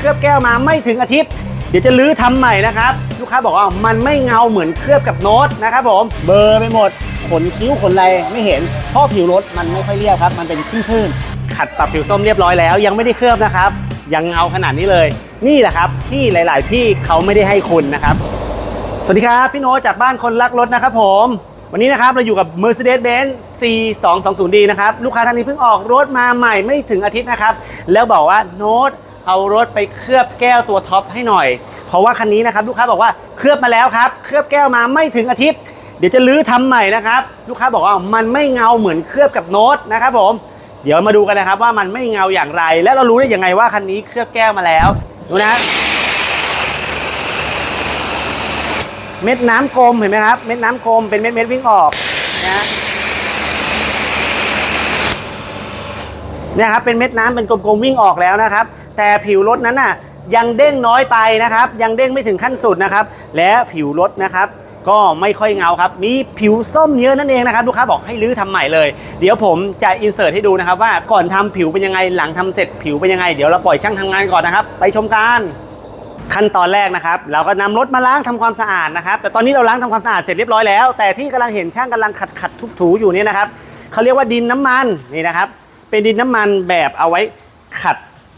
เคลือบแก้วมาไม่ถึงอาทิตย์ เดี๋ยวจะลื้อทำใหม่นะครับ ลูกค้าบอกว่ามันไม่เงาเหมือนเคลือบกับโน้ตนะครับผมเบอร์ไปหมด ขนคิ้วขนอะไรไม่เห็นเพราะผิวรถมันไม่ค่อยเรียบครับ มันเป็นคลื่นๆขัดปรับผิวส้มเรียบร้อยแล้ว ยังไม่ได้เคลือบนะครับ ยังเงาขนาดนี้เลย นี่แหละครับที่หลาย ๆ ที่เขาไม่ได้ให้คุณนะครับ สวัสดีครับพี่โน้ตจากบ้านคนรักรถนะครับผมวันนี้นะครับเราอยู่กับ Mercedes-Benz C220D นะครับ ลูกค้าท่านนี้เพิ่งออกรถมาใหม่ไม่ถึงอาทิตย์นะครับ แล้วบอกว่าโน้ต เอารถไปเคลือบแก้วตัวท็อปให้หน่อย เพราะว่าคันนี้นะครับลูกค้าบอกว่าเคลือบมาแล้วครับ เคลือบแก้วมาไม่ถึงอาทิตย์ เดี๋ยวจะลื้อทำใหม่นะครับ ลูกค้าบอกว่ามันไม่เงาเหมือนเคลือบกับโน้ตนะครับผม เดี๋ยวมาดูกันนะครับว่ามันไม่เงาอย่างไร และเรารู้ได้ยังไงว่าคันนี้เคลือบแก้วมาแล้ว ดูนะ เม็ดน้ำกลมเห็นไหมครับ เม็ดน้ำกลมเป็นเม็ดเม็ดวิ่งออกนะ เนี่ยครับเป็นเม็ดน้ำเป็นกลมๆวิ่งออกแล้วนะครับ แต่ผิวรถนั้นน่ะยังเด้งน้อยไปนะครับ ยังเด้งไม่ถึงขั้นสุดนะครับ และผิวรถนะครับ ก็ไม่ค่อยเงาครับ มีผิวส้มเยอะนั่นเองนะครับลูกค้าบอกให้รื้อทำใหม่เลย เดี๋ยวผมจะอินเสิร์ตให้ดูนะครับ ว่าก่อนทำผิวเป็นยังไงหลังทำเสร็จผิวเป็นยังไง เดี๋ยวเราปล่อยช่างทำงานก่อนนะครับ ไปชมกันขั้นตอนแรกนะครับ เราก็นำรถมาล้างทำความสะอาดนะครับ แต่ตอนนี้เราล้างทำความสะอาดเสร็จเรียบร้อยแล้ว แต่ที่กำลังเห็นช่างกำลังขัดขัดทุบถูอยู่เนี่ยนะครับเขาเรียกว่าดินน้ำมันนี่นะครับ เป็นดินน้ำมันแบบเอาไว้ขัด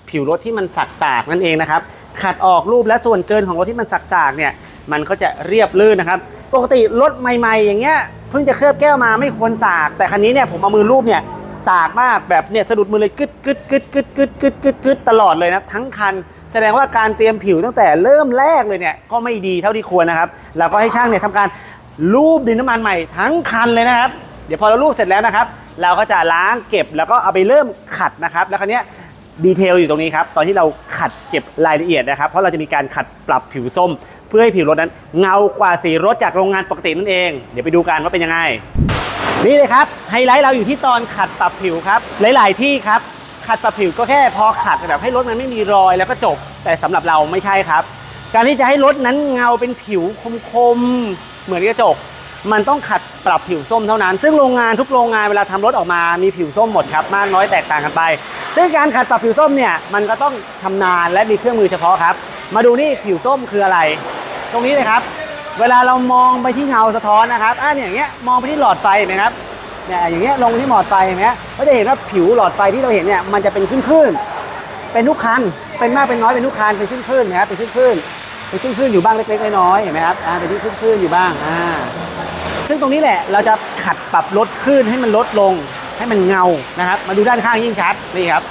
ผิวรถที่มันสักสากๆนั่นเองนะครับ ขัดออกรูปและส่วนเกินของรถที่มันสักสากๆเนี่ยมันก็จะเรียบลื่นนะครับ ปกติรถใหม่ๆ อย่างเงี้ยเพิ่งจะเคลือบแก้วมาไม่ควรสาก แต่คันนี้เนี่ยผมเอามือรูปเนี่ยสากมากแบบเนี่ยสะดุดมือเลยกึดกึดกึดกึดกึดกึดกึดกึดตลอดเลยนะทั้งคัน แสดงว่าการเตรียมผิวตั้งแต่เริ่มแรกเลยเนี่ยก็ไม่ดีเท่าที่ควรนะครับเราก็ให้ช่างเนี่ยทำการลูบดินน้ำมันใหม่ทั้งคันเลยนะครับ เดี๋ยวพอเราลูบเสร็จแล้วนะครับ เราก็จะล้างเก็บแล้วก็เอาไปเริ่มขัดนะครับ แล้วคราวนี้ยดีเทลอยู่ตรงนี้ครับ ตอนที่เราขัดเก็บรายละเอียดนะครับ เพราะเราจะมีการขัดปรับผิวส้ม เพื่อให้ผิวรถนั้นเงากว่าสีรถจากโรงงานปกตินั่นเอง เดี๋ยวไปดูกันว่าเป็นยังไง นี่เลยครับไฮไลท์เราอยู่ที่ตอนขัดปรับผิวครับ หลาย ๆ ที่ครับขัดปรับผิวก็แค่พอขัดแบบให้รถมันไม่มีรอยแล้วก็จบ แต่สำหรับเราไม่ใช่ครับ การที่จะให้รถนั้นเงาเป็นผิวคมๆเหมือนกระจก มันต้องขัดปรับผิวส้มเท่านั้น ซึ่งโรงงานทุกโรงงานเวลาทำรถออกมามีผิวส้มหมดครับมากน้อยแตกต่างกันไป ซึ่งการขัดปรับผิวส้มเนี่ยมันก็ต้องชำนาญและมีเครื่องมือเฉพาะครับ มาดูนี่ผิวส้มคืออะไร ตรงนี้เลยครับ เวลาเรามองไปที่เงาสะท้อนนะครับอ่าเนี่ยอย่างเงี้ยมองไปที่หลอดไฟเห็นไหมครับเนี่ยอย่างเงี้ยลงไปที่หลอดไฟเห็นไหมก็จะเห็นว่าผิวหลอดไฟที่เราเห็นเนี่ยมันจะเป็นคลื่นๆเป็นทุกคันเป็นมากเป็นน้อยเป็นทุกคันเป็นคลื่นๆนะครับเป็นคลื่นๆเป็นคลื่นๆอยู่บ้างเล็กๆน้อยๆเห็นไหมครับอ่าเป็นที่คลื่นๆอยู่บ้างอ่า ซึ่งตรงนี้แหละเราจะขัดปรับลดคลื่นให้มันลดลงให้มันเงานะครับ มาดูด้านข้างยิ่งชัดนี่ครับ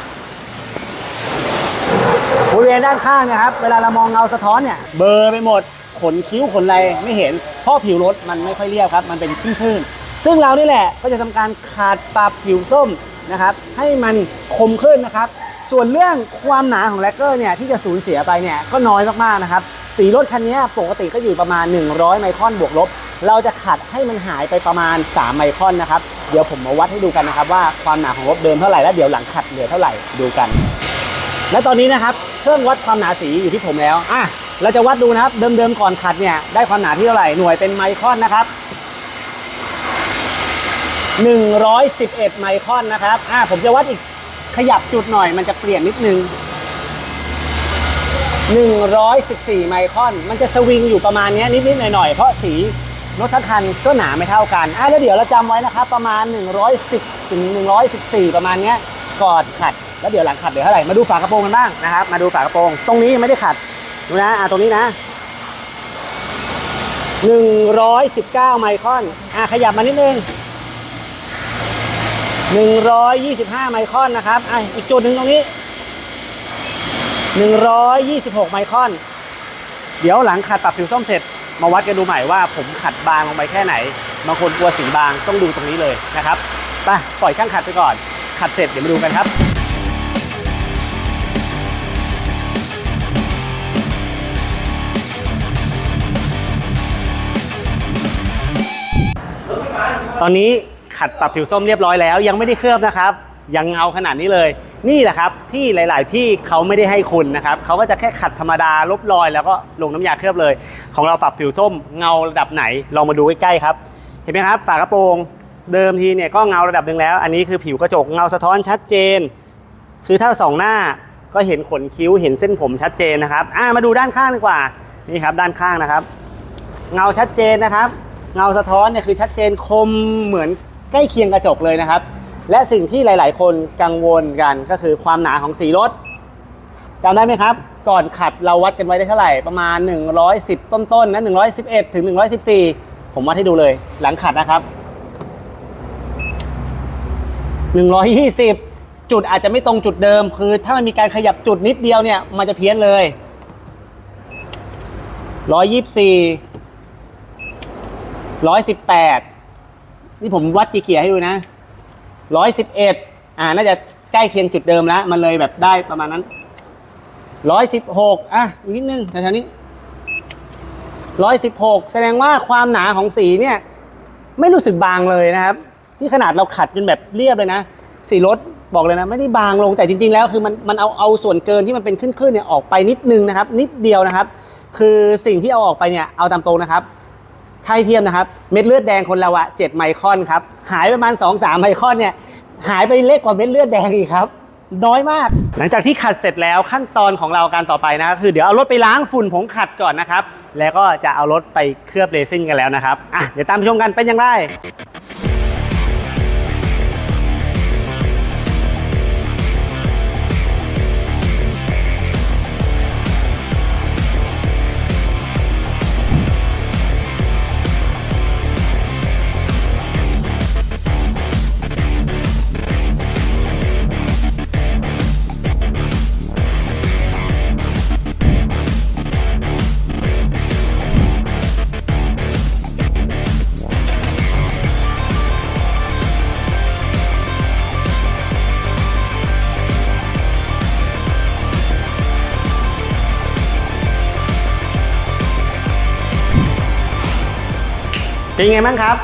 บริเวณด้านข้างนะครับ เวลาเรามองเงาสะท้อนเนี่ยเบลอร์ไปหมดขนคิ้วขนอะไรไม่เห็น เพราะผิวรถมันไม่ค่อยเรียบครับ มันเป็นคลื่นๆซึ่งเรานี่แหละก็จะทำการขาดปรับผิวส้มนะครับ ให้มันคมขึ้นนะครับ ส่วนเรื่องความหนาของแลกเกอร์เนี่ยที่จะสูญเสียไปเนี่ยก็น้อยมากๆนะครับ สีรถคันนี้ปกติก็อยู่ประมาณ 100 ไมครอนบวกลบ เราจะขัดให้มันหายไปประมาณ 3 ไมครอนนะครับ เดี๋ยวผมมาวัดให้ดูกันนะครับ ว่าความหนาของรถเดิมเท่าไหร่แล้วเดี๋ยวหลังขัดเหลือเท่าไหร่ดูกัน และตอนนี้นะครับเครื่องวัดความหนาสีอยู่ที่ผมแล้วอะเราจะวัดดูนะครับเดิมๆก่อนขัดเนี่ยได้ความหนาที่เท่าไหร่หน่วยเป็นไมครอนนะครับ111 ไมครอนนะครับ อะผมจะวัดอีกขยับจุดหน่อย มันจะเปลี่ยนนิดนึง 114 ไมครอน มันจะสวิงอยู่ประมาณนี้นิดๆหน่อยๆ เพราะสี รถทั้งคันก็หนาไม่เท่ากันอะแล้วเดี๋ยวเราจำไว้นะครับ ประมาณ 110ถึง114 ประมาณเนี้ยก่อนขัด แล้วเดี๋ยวหลังขัดเดี๋ยวเท่าไหร่มาดูฝากระโปรงกันบ้างนะครับ มาดูฝากระโปรง ตรงนี้ยังไม่ได้ขัดดูนะอะตรงนี้นะ 119 ไมครอนอะขยับมานิดนึง 125 ไมครอนนะครับอะอีกจุดหนึ่งตรงนี้ 126 ไมครอน เดี๋ยวหลังขัดปรับผิวส้มเสร็จ มาวัดกันดูใหม่ว่าผมขัดบางลงไปแค่ไหนบางคนกลัวสีบางต้องดูตรงนี้เลยนะครับไปปล่อยช่างขัดไปก่อน ขัดเสร็จเดี๋ยวมาดูกันครับตอนนี้ขัดปรับผิวส้มเรียบร้อยแล้ว ยังไม่ได้เคลือบนะครับ ยังเงาขนาดนี้เลย นี่แหละครับที่หลาย ๆ ที่เขาไม่ได้ให้คุณนะครับเขาก็จะแค่ขัดธรรมดาลบรอย แล้วก็ลงน้ำยาเคลือบเลย ของเราปรับผิวส้มเงาระดับไหน ลองมาดูใกล้ ๆ ครับ เห็นไหมครับฝากระโปรงเดิมทีเนี่ยก็เงาระดับหนึ่งแล้ว อันนี้คือผิวกระจกเงาสะท้อนชัดเจน คือถ้าสองหน้าก็เห็นขนคิ้วเห็นเส้นผมชัดเจนนะครับอ่ามาดูด้านข้างดีกว่านี่ครับด้านข้างนะครับ เงาชัดเจนนะครับ เงาสะท้อนเนี่ยคือชัดเจนคมเหมือนใกล้เคียงกระจกเลยนะครับ และสิ่งที่หลาย ๆ คนกังวลกันก็คือความหนาของสีรถจำได้ไหมครับ ก่อนขัดเราวัดกันไว้ได้เท่าไหร่ประมาณ 110 ต้น ๆ นะ 111 ถึง 114 ผมวัดให้ดูเลย หลังขัดนะครับ 120 จุดอาจจะไม่ตรงจุดเดิม คือถ้ามันมีการขยับจุดนิดเดียวเนี่ย มันจะเพี้ยนเลย 124 118 นี่ผมวัดกี่เขียให้ดูนะ 111อ่า น่าจะใกล้เคียงจุดเดิมแล้ว มันเลยแบบได้ประมาณนั้น116อะอีกนิดนึงแถวๆนี้116แสดงว่าความหนาของสีเนี่ย ไม่รู้สึกบางเลยนะครับ ที่ขนาดเราขัดจนแบบเรียบเลยนะ สีรถบอกเลยนะ ไม่ได้บางลงแต่จริง ๆ แล้วคือมันมันเอาเอาส่วนเกินที่มันเป็นขึ้นๆเนี่ยออกไปนิดนึงนะครับ นิดเดียวนะครับ คือสิ่งที่เอาออกไปเนี่ยเอาตามตรงนะครับ ไทยเทียมนะครับ เม็ดเลือดแดงคนเราอะ7ไมครอนครับ หายประมาณ 2-3 ไมครอนเนี่ย หายไปเล็กกว่าเม็ดเลือดแดงอีกครับ น้อยมาก หลังจากที่ขัดเสร็จแล้วขั้นตอนของเราการต่อไปนะครับคือเดี๋ยวเอารถไปล้างฝุ่นผงขัดก่อนนะครับ แล้วก็จะเอารถไปเคลือบเรซินกันแล้วนะครับอะเดี๋ยวตามชมกันเป็นอย่างไร เป็นไงบ้างครับ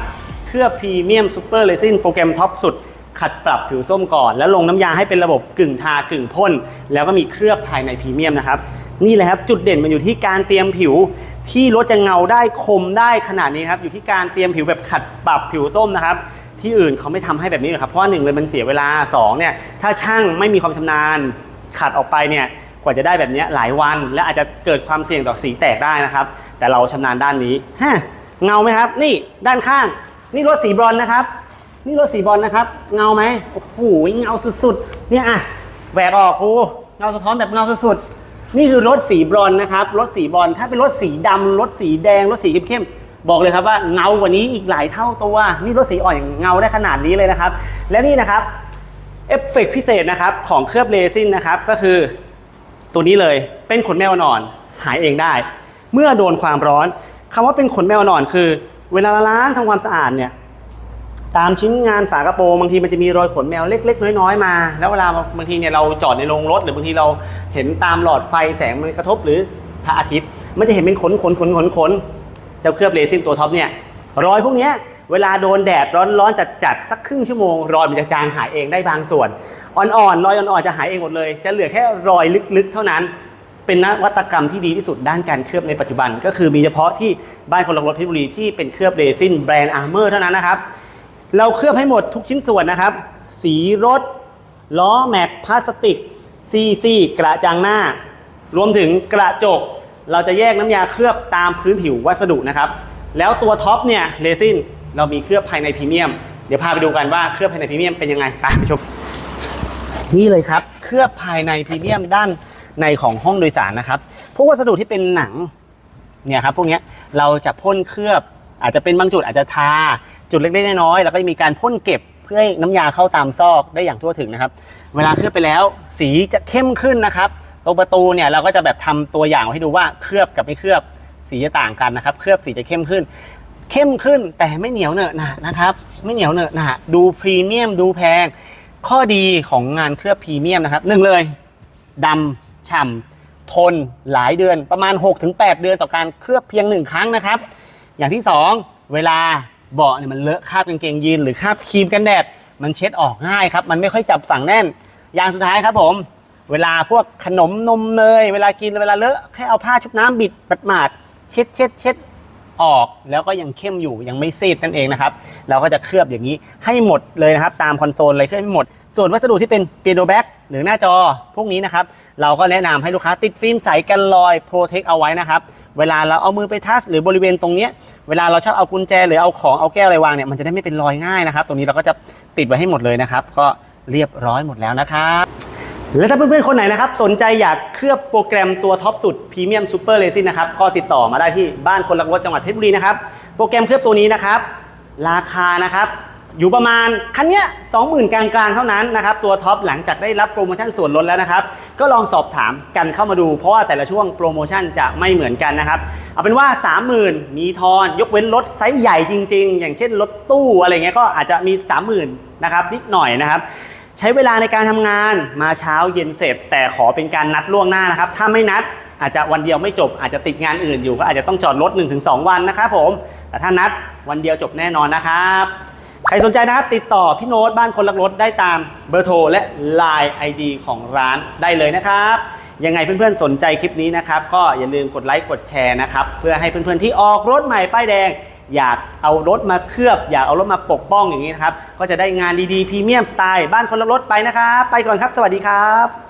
เคลือบพรีเมียมซูเปอร์เลซินโปรแกรมท็อปสุด ขัดปรับผิวส้มก่อน แล้วลงน้ำยาให้เป็นระบบกึ่งทากึ่งพ่น แล้วก็มีเคลือบภายในพรีเมียมนะครับ นี่แหละครับจุดเด่นมันอยู่ที่การเตรียมผิวที่รถจะเงาได้คมได้ขนาดนี้ครับอยู่ที่การเตรียมผิวแบบขัดปรับผิวส้มนะครับที่อื่นเขาไม่ทำให้แบบนี้หรอกครับเพราะหนึ่งเลยมันเสียเวลาสองเนี่ยถ้าช่างไม่มีความชำนาญขัดออกไปเนี่ยกว่าจะได้แบบเนี้ยหลายวัน และอาจจะเกิดความเสี่ยงต่อสีแตกได้นะครับ แต่เราชำนาญด้านนี้ฮะ เงาไหมครับ นี่ด้านข้าง นี่รถสีบรอนนะครับ นี่รถสีบอลนะครับ เงาไหมโอ้โหเงาสุดๆ เนี่ยอะแหวกออกครูเงาสะท้อนแบบเงาสุดๆ นี่คือรถสีบรอนนะครับ รถสีบอลถ้าเป็นรถสีดำรถสีแดง รถสีเข้มๆ บอกเลยครับว่าเงากว่านี้อีกหลายเท่าตัว นี่รถสีอ่อนอย่างเงาได้ขนาดนี้เลยนะครับ และนี่นะครับเอฟเฟกต์พิเศษนะครับของเคลือบเรซินนะครับก็คือตัวนี้เลยเป็นขนแมวอ่อนหายเองได้ เมื่อโดนความร้อน คำว่าเป็นขนแมวอ่อนคือ เวลาล้างทำความสะอาดเนี่ยตามชิ้นงานฝากระโปรงบางทีมันจะมีรอยขนแมวเล็ก ๆ น้อยๆมา แล้วเวลาบางทีเนี่ยเราจอดในโรงรถ หรือบางทีเราเห็นตามหลอดไฟแสงมันกระทบหรือพระอาทิตย์ มันจะเห็นเป็นขนขนขนขนขนเจ้าเคลือบเรซินตัวท็อปเนี่ยรอยพวกนี้เวลาโดนแดดร้อนๆจัดๆสักครึ่งชั่วโมง รอยมันจะจางหายเองได้บางส่วน อ่อนๆรอยอ่อนๆจะหายเองหมดเลย จะเหลือแค่รอยลึกๆ เท่านั้น เป็นนวัตกรรมที่ดีที่สุดด้านการเคลือบในปัจจุบัน ก็คือมีเฉพาะที่บ้านคนรักรถเพชรบุรีที่เป็นเคลือบเรซินแบรนด์อาร์เมอร์เท่านั้นนะครับ เราเคลือบให้หมดทุกชิ้นส่วนนะครับ สีรถ ล้อแม็กพลาสติกซีซีกระจังหน้า รวมถึงกระจก เราจะแยกน้ำยาเคลือบตามพื้นผิววัสดุนะครับ แล้วตัวท็อปเนี่ยเรซินเรามีเคลือบภายในพรีเมียม เดี๋ยวพาไปดูกันว่าเคลือบภายในพรีเมียมเป็นยังไงไปชมนี่เลยครับ เคลือบภายในพรีเมียมด้าน ในของห้องโดยสารนะครับพวกวัสดุที่เป็นหนังเนี่ยครับพวกนี้เราจะพ่นเคลือบ อาจจะเป็นบางจุดอาจจะทาจุดเล็กๆน้อยๆแล้วก็มีการพ่นเก็บเพื่อให้น้ำยาเข้าตามซอกได้อย่างทั่วถึงนะครับ เวลาเคลือบไปแล้ว สีจะเข้มขึ้นนะครับตรงประตูเนี่ยเราก็จะแบบทำตัวอย่างให้ดูว่าเคลือบกับไม่เคลือบสีจะต่างกันนะครับ เคลือบสีจะเข้มขึ้น เข้มขึ้นแต่ไม่เหนียวเหนอะหนะนะครับ ไม่เหนียวเหนอะหนะดูพรีเมียมดูแพง ข้อดีของงานเคลือบพรีเมียมนะครับหนึ่งเลยดำ ฉ่ำทนหลายเดือนประมาณ 6-8 เดือนต่อการเคลือบเพียงหนึ่งครั้งนะครับ อย่างที่ 2 เวลาเบาะเนี่ยมันเลอะคราบกางเกงยีนหรือคราบครีมกันแดด มันเช็ดออกง่ายครับ มันไม่ค่อยจับฝังแน่น อย่างสุดท้ายครับผม เวลาพวกขนมนมเนยเวลากินเวลาเลอะแค่เอาผ้าชุบน้ำบิดปัดหมาดเช็ดเช็ดเช็ดออกแล้วก็ยังเข้มอยู่ยังไม่ซีดนั่นเองนะครับ เราก็จะเคลือบอย่างนี้ให้หมดเลยนะครับ ตามคอนโซลเลยเคลือบให้หมด ส่วนวัสดุที่เป็นเปียโนแบ็กหรือหน้าจอพวกนี้นะครับ เราก็แนะนำให้ลูกค้าติดฟิล์มใสกันรอยโปรเทคเอาไว้นะครับ เวลาเราเอามือไปทัชหรือบริเวณตรงนี้เวลาเราชอบเอากุญแจหรือเอาของเอาแก้วอะไรวางเนี่ยมันจะได้ไม่เป็นรอยง่ายนะครับ ตรงนี้เราก็จะติดไว้ให้หมดเลยนะครับ ก็เรียบร้อยหมดแล้วนะครับและถ้าเพื่อนๆ คนไหนนะครับ สนใจอยากเคลือบโปรแกรมตัวท็อปสุดพรีเมียมซูเปอร์เรซินนะครับ ก็ติดต่อมาได้ที่บ้านคนรักรถจังหวัดเพชรบุรีนะครับ โปรแกรมเคลือบตัวนี้นะครับ ราคานะครับ อยู่ประมาณคันเนี้ย20,000กลางๆเท่านั้นนะครับ ตัวท็อปหลังจากได้รับโปรโมชั่นส่วนลดแล้วนะครับ ก็ลองสอบถามกันเข้ามาดู เพราะว่าแต่ละช่วงโปรโมชั่นจะไม่เหมือนกันนะครับ เอาเป็นว่า 30,000 มีทอนยกเว้นรถไซส์ใหญ่จริง ๆ อย่างเช่นรถตู้อะไรเงี้ยก็อาจจะมี 30,000นะครับนิดหน่อยนะครับใช้เวลาในการทำงานมาเช้าเย็นเสร็จ แต่ขอเป็นการนัดล่วงหน้านะครับ ถ้าไม่นัดอาจจะวันเดียวไม่จบอาจจะติดงานอื่นอยู่ก็อาจจะต้องจอดรถ 1-2 วันนะครับผม แต่ถ้านัดวันเดียวจบแน่นอนนะครับ ใครสนใจนะครับ ติดต่อพี่โน้ตบ้านคนรักรถได้ตามเบอร์โทรและ Line ID ของร้านได้เลยนะครับ ยังไงเพื่อนๆสนใจคลิปนี้นะครับ ก็อย่าลืมกดไลค์กดแชร์นะครับ เพื่อให้เพื่อนๆที่ออกรถใหม่ป้ายแดง อยากเอารถมาเคลือบ อยากเอารถมาปกป้องอย่างนี้นะครับ ก็จะได้งานดีๆพรีเมียมสไตล์บ้านคนรักรถไปนะครับ ไปก่อนครับ สวัสดีครับ